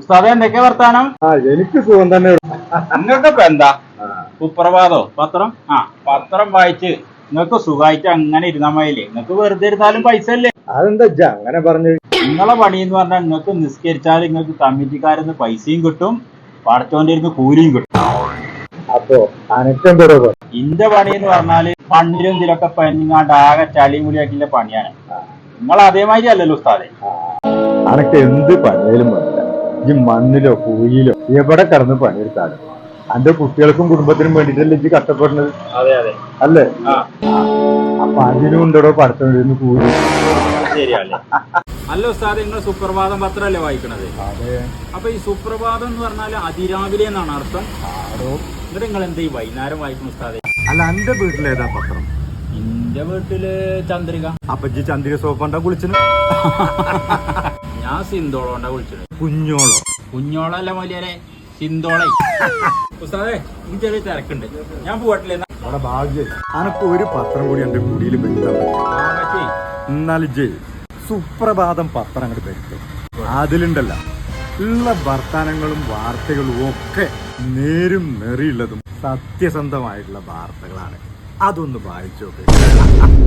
ഉസ്താദെ എന്തൊക്കെ വർത്താനം? ആ എനിക്ക് സുഖം തന്നെ നിങ്ങൾക്കിപ്പോ എന്താ? സുപ്രഭാതോ? പത്രം? ആ പത്രം വായിച്ച് നിങ്ങൾക്ക് സുഖമായിട്ട് അങ്ങനെ ഇരുന്നാ മതിയില്ലേ? നിങ്ങൾക്ക് വെറുതെ ഇരുന്നാലും പൈസ അല്ലേ? അതെന്താ അങ്ങനെ പറഞ്ഞു? നിങ്ങളെ പണി എന്ന് പറഞ്ഞാൽ നിങ്ങൾക്ക് നിസ്കരിച്ചാൽ നിങ്ങൾക്ക് കമ്മിറ്റിക്കാരിന്ന് പൈസയും കിട്ടും പടച്ചോന്റെ ഇരുന്ന് കൂലിയും കിട്ടും. അപ്പൊ അനക്കെന്തോ ഇന്റെ പണി എന്ന് പറഞ്ഞാൽ പണ്ടിലും ഇതിലൊക്കെ പനിങ്ങാണ്ട് ആകെ ചളിയും കൂലിയാക്കിന്റെ പണിയാണ്. നിങ്ങൾ അതേമാതിരി അല്ലല്ലോ ഉസ്താദെ. അനക്ക് എന്ത് പണിയാലും ഈ മണ്ണിലോ കുഴിയിലോ എവിടെ കടന്ന് പണിയെടുത്താലും അന്റെ കുട്ടികൾക്കും കുടുംബത്തിനും വേണ്ടിട്ടല്ലേ ഇജ്ജ് കഷ്ടപ്പെടുന്നത്? അല്ലേ? അപ്പൊ അതിനും ഉണ്ടോ പഠിത്തം കൂലി. അല്ല ഉസ്താദ് നിങ്ങൾ സുപ്രഭാതം പത്രമല്ലേ വായിക്കണത്? അപ്പൊ ഈ സുപ്രഭാതം എന്ന് പറഞ്ഞാൽ അതിരാവിലെ എന്നാണ് അർത്ഥം? എന്നിട്ട് നിങ്ങൾ എന്താ ഈ വൈകുന്നേരം ഉസ്താദെ? അല്ല എന്റെ വീട്ടിലേതാ പത്രം? എന്റെ വീട്ടിൽ ചന്ദ്രിക. അപ്പൊ ചന്ദ്രിക സോപ്പണ്ട കുളിച്ചിന് ഞാൻ സിന്തോളോണ്ടാ വിളിച്ചത്. കുഞ്ഞോളോ. കുഞ്ഞോളല്ല മൊലിയരെ സിന്തോളെ. ഉസ്താദേ എനിക്ക് ചെറിയ തിരക്കുണ്ട്. ഞാൻ പോട്ടില്ല അവിടെ ഭാഗ്യം. അനക്ക് ഒരു പത്രം കൂടി എന്റെ കുടിയിൽ വരുത്താൻ പറ്റും എന്നാൽ ജയ് സുപ്രഭാതം പത്രം അങ്ങോട്ട് വരുത്തും അതിലുണ്ടല്ല ഉള്ള വർത്തമാനങ്ങളും വാർത്തകളും ഒക്കെ നേരും നെറിയുള്ളതും സത്യസന്ധമായിട്ടുള്ള വാർത്തകളാണ്. അതൊന്ന് വായിച്ചു വായിച്ചോക്കെ